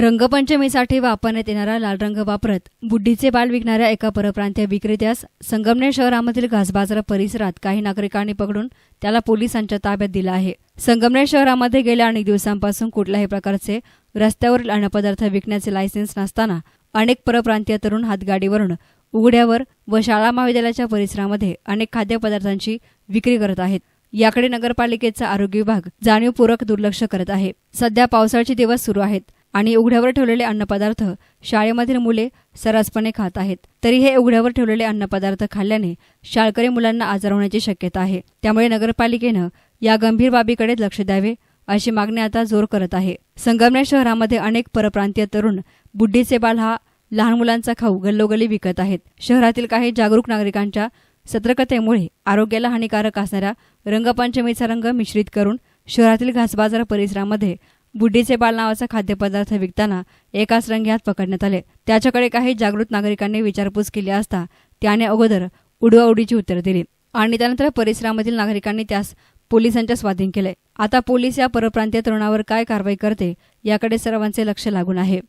रंगपंचमीसाठी वापरण्यात येणारा लाल रंग वापरत बुड्डीचे बाल विकणाऱ्या एका परप्रांतीय विक्रेत्यास संगमनेर शहरामधील घासबाजार परिसरात काही नागरिकांनी पकडून त्याला पोलिसांच्या ताब्यात दिला आहे. संगमनेर शहरामध्ये गेल्या अनेक दिवसांपासून कुठल्याही प्रकारचे रस्त्यावरील अन्नपदार्थ विकण्याचे लायसन्स नसताना अनेक परप्रांतीय तरुण हातगाडीवरून उघड्यावर व शाळा महाविद्यालयाच्या परिसरामध्ये अनेक खाद्यपदार्थांची विक्री करत आहेत. याकडे नगरपालिकेचा आरोग्य विभाग जाणीवपूर्वक दुर्लक्ष करत आहे. सध्या पावसाळ्याचे दिवस सुरू आहेत. आणि उघड्यावर ठेवलेले अन्नपदार्थ शाळेमधील मुले सर्रासपणे खात आहेत. तरी हे उघड्यावर ठेवलेले अन्नपदार्थ खाल्ल्याने शाळकरी मुलांना आजार होण्याची शक्यता आहे. त्यामुळे नगरपालिकेनं या गंभीर बाबीकडे लक्ष द्यावे अशी मागणी आता जोर करत आहे. संगमनेर शहरामध्ये अनेक परप्रांतीय तरुण बुड्डीचे बाल हा लहान मुलांचा खाऊ गल्लोगल्ली विकत आहेत. शहरातील काही जागरूक नागरिकांच्या सतर्कतेमुळे आरोग्याला हानिकारक असणाऱ्या रंगपंचमीचा रंग मिश्रित करून शहरातील घासबाजार परिसरामध्ये बुड्डीचे बाल नावाचा खाद्यपदार्थ विकताना एकाच रंग्यात पकडण्यात आले. त्याच्याकडे काही जागृत नागरिकांनी विचारपूस केली असता त्याने अगोदर उडवाउडीची उत्तरं दिली आणि त्यानंतर परिसरामधील नागरिकांनी त्यास पोलिसांच्या स्वाधीन केले. आता पोलीस या परप्रांतीय तरुणावर काय कारवाई करते याकडे सर्वांचे लक्ष लागून आहे.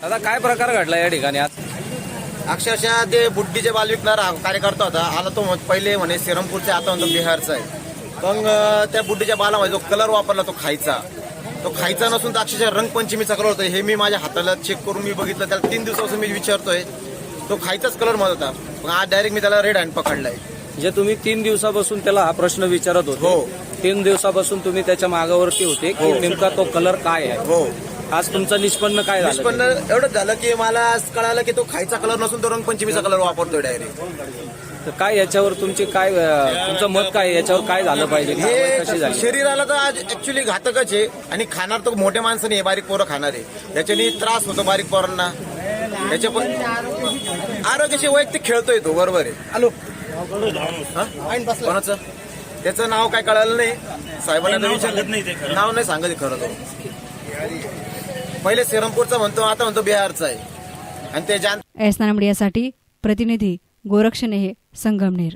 दादा काय प्रकार घडला या ठिकाणी आज? अक्षरशः ते बुड्डीचे बाल विकणारा कार्यकर्ता होता. आला तो पहिले म्हणे सिरमपूरचा आता म्हणतो बिहारचा आहे. मग त्या बुड्डीच्या बालामध्ये जो कलर वापरला तो खायचा. तो खायचा नसून तर अक्षरशः रंगपंचमीचा कलर होता. हे मी माझ्या हाताला चेक करून मी बघितलं. त्याला तीन दिवसापासून मी विचारतोय. तो खायचाच कलर म्हणत होता. मग आज डायरेक्ट मी त्याला रेड हँड पकडलाय. जे तुम्ही तीन दिवसापासून त्याला हा प्रश्न विचारत होते हो. तीन दिवसापासून तुम्ही त्याच्या मागावरती होते की हो. नेमका तो कलर काय आहे? हो. आज तुमचं निष्पन्न काय झालं? पण एवढंच झालं की मला आज कळालं की तो खायचा कलर नसून तो रंगपंचमीचा कलर वापरतोय डायरेक्ट तर काय याच्यावर तुमची काय अं, तुमचं मत काय आहे? याच्यावर काय झालं पाहिजे? कारवाई कशी हे झाली? शरीराला तर आज ऍक्च्युली घातकच आहे आणि खाणार तर मोठ्या माणसाने हे बारीक पोरं खाणार आहे. त्याच्याने त्रास होतो बारीक पोरांना. त्याच्या पण आरोग्याशी वैयक्तिक खेळतोय तो बरोबर आहे. हॅलो. कोणाचं? त्याचं नाव काय कळालं नाही? साहेबांना तर विचारलं. नाव नाही सांगत खरं तो. पहिले सिरमपूरचा म्हणतो आता म्हणतो बिहारचा आहे. आणि ते जान एस मीडियासाठी प्रतिनिधी गोरक्षनेहे संगमनेर.